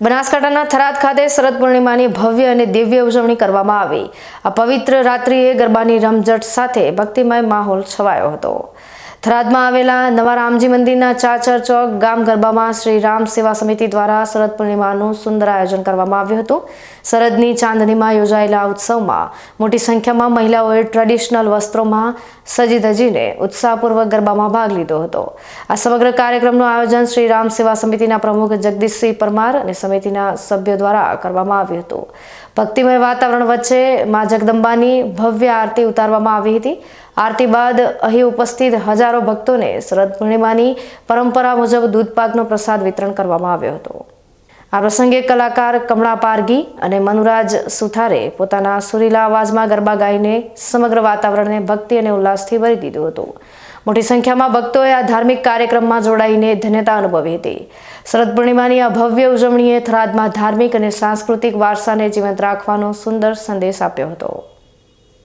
બનાસકાંઠાના થરાદ ખાતે શરદ પૂર્ણિમાની ભવ્ય અને દિવ્ય ઉજવણી કરવામાં આવી. આ પવિત્ર રાત્રિએ ગરબાની રમઝટ સાથે ભક્તિમય માહોલ છવાયો હતો. થરાદમાં આવેલા નવા રામજી મંદિરના ચાચર ચોક ગામ ગરબામાં શ્રી રામ સેવા સમિતિ દ્વારા શરદ પૂર્ણિમાનું સુંદર આયોજન કરવામાં આવ્યું હતું. શરદની ચાંદનીમાં યોજાયેલા ઉત્સવમાં મોટી સંખ્યામાં મહિલાઓએ ટ્રેડિશનલ વસ્ત્રોમાં સજી ધજીને ઉત્સાહપૂર્વક ગરબામાં ભાગ લીધો હતો. આ સમગ્ર કાર્યક્રમનું આયોજન શ્રી રામ સેવા સમિતિના પ્રમુખ જગદીશસિંહ પરમાર અને સમિતિના સભ્યો દ્વારા કરવામાં આવ્યું હતું. ભક્તિમય વાતાવરણ વચ્ચે મા જગદંબાની ભવ્ય આરતી ઉતારવામાં આવી હતી. આરતી બાદ અહીં ઉપસ્થિત હજારો ભક્તોને શરદ પૂર્ણિમાની પરંપરા મુજબ દૂધપાકનો પ્રસાદ વિતરણ કરવામાં આવ્યો હતો. આ પ્રસંગે કલાકાર કમળા પારગી અને મનુરાજ સુથારે પોતાના સુરીલા અવાજમાં ગરબા ગાઈને સમગ્ર વાતાવરણને ભક્તિ અને ઉલ્લાસથી ભરી દીધું હતું. મોટી સંખ્યામાં ભક્તોએ આ ધાર્મિક કાર્યક્રમમાં જોડાઈને ધન્યતા અનુભવી હતી. શરદ પૂર્ણિમાની આ ભવ્ય ઉજવણીએ થરાદમાં ધાર્મિક અને સાંસ્કૃતિક વારસાને જીવંત રાખવાનો સુંદર સંદેશ આપ્યો હતો.